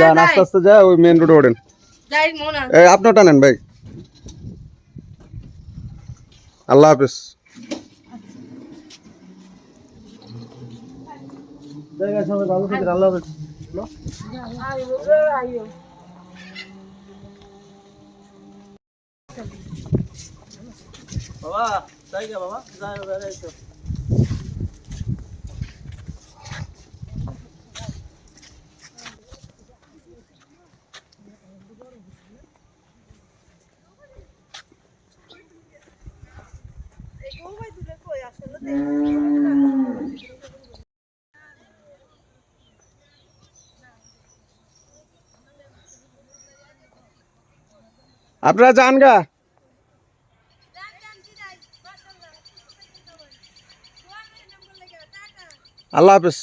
যান আস্তে আস্তে যা ওই মেন রোডে ওঠেন। মনে আপনার টানেন ভাই। আল্লাহ হাফিজ। জায়গা সবাই ভালো থাকেন আল্লাহ হাফেজ। বাবা জায়গা বাবা যাই বেড়াই তো। আপনারা যান আল্লাহ হাফেজ।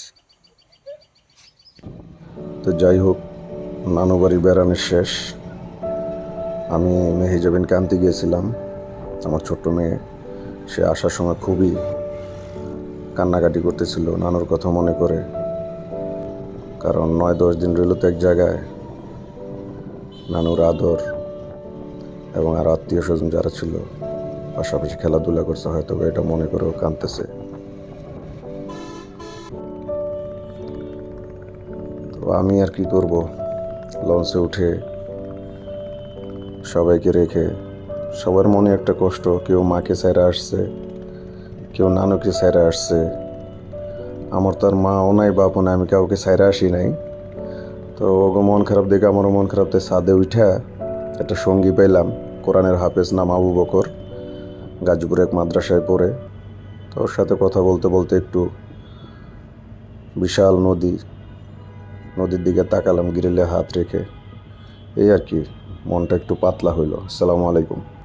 তো যাই হোক নানু বাড়ি বেড়ানোর শেষ। আমি মেহেজাবিনকে আনতে গিয়েছিলাম। আমার ছোট্ট মেয়ে, সে আসার সময় খুবই কান্নাকাটি করতেছিল নানুর কথা মনে করে। কারণ নয় দশ দিন রইল তো এক জায়গায়। নানুর আদর এবং আর আত্মীয় স্বজন যারা ছিল, পাশাপাশি খেলাধুলা করছে হয়তো এটা মনে করেও কাঁদতেছে। আমি আর কি করব? লঞ্চে উঠে সবাইকে রেখে সবার মনে একটা কষ্ট, কেউ মাকে সাইরা আসছে, কেউ নানুকে সাইরা আসছে। আমার তো আর মা ও নাই, বাপও নাই, আমি কাউকে সাইরা আসি নাই। তো ওগো মন খারাপ দেখে আমারও মন খারাপ তাই সাদে উঠা একটা সঙ্গী পেলাম, কোরআনের হাফেজ নাম আবু বকর, গাজীপুর এক মাদ্রাসায় পড়ে। তো ওর সাথে কথা বলতে বলতে একটু বিশাল নদী নদীর দিকে তাকালাম, গ্রিলে হাত রেখে। এই আর কি, মনটা একটু পাতলা হইল। আসসালামু আলাইকুম।